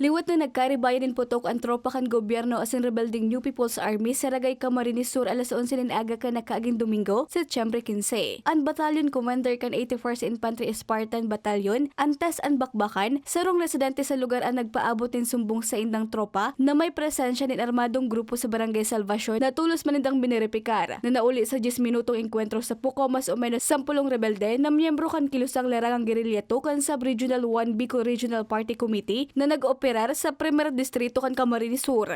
Liwat na nagkaribayan din putok ang tropa kan gobyerno asing rebelding New People's Army sa Ragay Camarines Sur alas 11 nin aga ka nakaaging Domingo, Setyembre 15. Ang battalion commander kan 81st Infantry Spartan Battalion, antas ang bakbakan, sarong residente sa lugar ang nagpaabot din sumbong sa indang tropa na may presensya nin armadong grupo sa Barangay Salvacion na tulos manindang binirepikar na nauli sa 10 minutong enkwentro sa Puko mas o menos 10 rebelde na miyembro kan kilusang larangang gerilya tukan sa Regional 1 Bicol Regional Party Committee na nag-operar sa Primer Distrito kan Camarines Sur.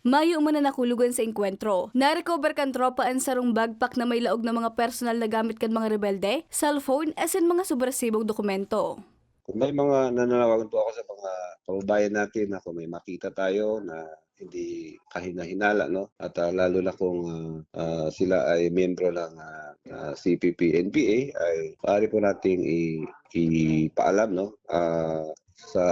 Mayo man na nakulugan sa enkwentro. Narecover kan tropa ang sarong bagpak na may laog na mga personal na gamit kan mga rebelde, cellphone, as in mga subrasibong dokumento. Kung may mga nananawagan po ako sa mga kababayan natin na kung may makita tayo na hindi kahina-hinala, no? At ah, lalo na kung ah, ah, sila ay miyembro ng ah, ah, CPP-NPA, ay maaari po nating i- ipaalam, no? Ah,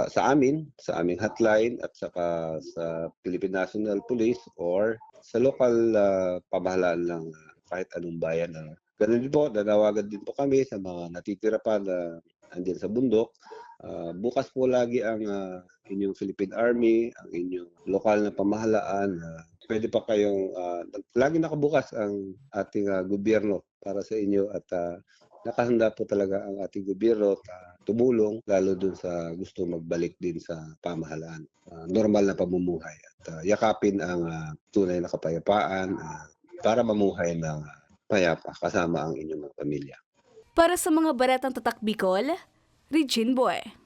sa amin, sa aming hotline at saka sa Philippine National Police or sa local ah, pamahalaan ng ah, kahit anong bayan. Ano. Ganun din po, nanawagan din po kami sa mga natitira pa na andyan sa bundok. Ah, bukas po lagi ang ah, inyong Philippine Army, ang inyong lokal na pamahalaan. ah, pwede pa kayong, ah, lagi nakabukas ang ating ah, gobyerno para sa inyo at ah, nakahanda po talaga ang ating gobyerno at tumulong lalo dun sa gusto magbalik din sa pamahalaan. Ah, normal na pamumuhay at ah, yakapin ang ah, tunay na kapayapaan ah, para mamuhay ng payapa kasama ang inyong mga pamilya. Para sa mga baratang tatak Bicol, Regine Boy.